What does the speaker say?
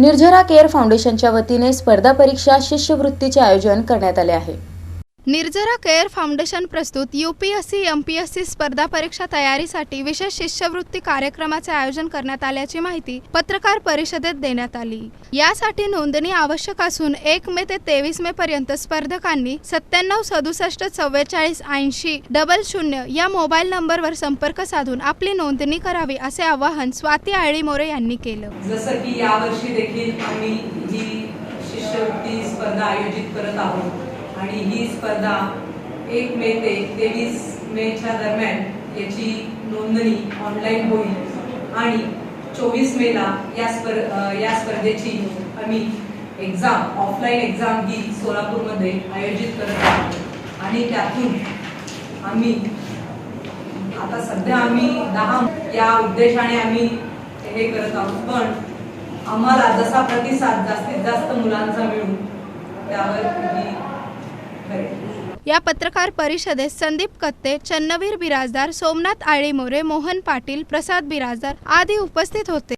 निर्झरा care फाउंडेशनच्या वतीने स्पर्धा परीक्षा शिष्यवृत्तीचे आयोजन करण्यात आले आहे. निर्जरा केअर फाउंडेशन प्रस्तुत U P S C M P S C स्पर्धा परीक्षा तयारीसाठी विशेष शिष्यवृत्ती कार्यक्रमाचे आयोजन करण्यात आल्याची माहिती पत्रकार परिषदेत देण्यात आली. यासाठी नोंदणी आवश्यक असून एक मे ते तेवीस मे पर्यंत स्पर्धकांनी सत्त्याण्णव सदुसष्ट चव्वेचाळीस ऐंशी डबल शून्य या मोबाईल नंबरवर संपर्क साधून आपली नोंदणी करावी असे आवाहन स्वाती आळी मोरे यांनी केलं. जसं की यावर्षी देखील आम्ही ही शिष्यवृत्ती स्पर्धा आयोजित करत आहोत. आणि ही स्पर्धा एक मे ते तेवीस मेच्या दरम्यान याची नोंदणी ऑनलाईन होईल. आणि चोवीस मेला या स्पर या स्पर्धेची आम्ही एक्झाम ऑफलाईन एक्झाम ही सोलापूरमध्ये आयोजित करत आहोत. आणि त्यातून आम्ही आता सध्या आम्ही दहा या उद्देशाने आम्ही हे करत आहोत. पण आम्हाला जसा प्रतिसाद जास्तीत जास्त मुलांचा मिळू त्यावर ही या पत्रकार परिषदेत संदीप कत्ते चन्नवीर बिराजदार सोमनाथ आळेमोरे मोहन पाटील प्रसाद बिराजदार आदी उपस्थित होते.